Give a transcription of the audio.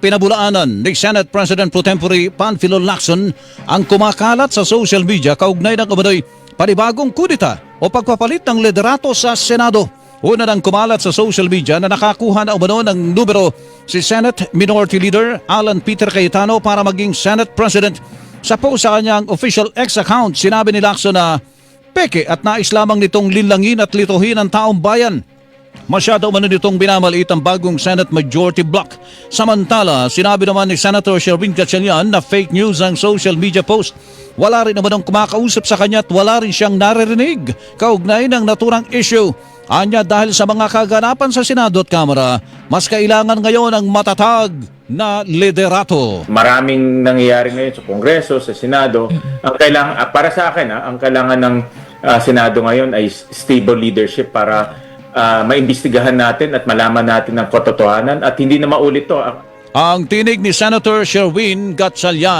pinabulaanan ni Senate President Pro Tempore Panfilo Lacson ang kumakalat sa social media kaugnay ng umano'y panibagong kudita o pagpapalit ng liderato sa Senado. Una nang kumalat sa social media na nakakuha na umano ng numero si Senate Minority Leader Alan Peter Cayetano para maging Senate President. Sa post sa kanyang official X account, sinabi ni Lacson na peke at nais lamang nitong linlangin at lituhin ang taong bayan. Masyado umano nitong binamaliit ang bagong Senate Majority Block. Samantala, sinabi naman ni Senator Sherwin Gatchalian na fake news ang social media post. Wala rin naman ang kumakausap sa kanya at wala rin siyang naririnig kaugnay ng naturang issue. Anya dahil sa mga kaganapan sa Senado at Kamara, mas kailangan ngayon ang matatag na liderato. maraming nangyayari ngayon sa Kongreso, sa Senado. Ang kailangan ah, para sa akin, ah, ang kailangan ng ah, Senado ngayon ay stable leadership para ah, maimbestigahan natin at malaman natin ang katotohanan at hindi na maulit to. Ang- Ang tinig ni Senator Sherwin Gatchalian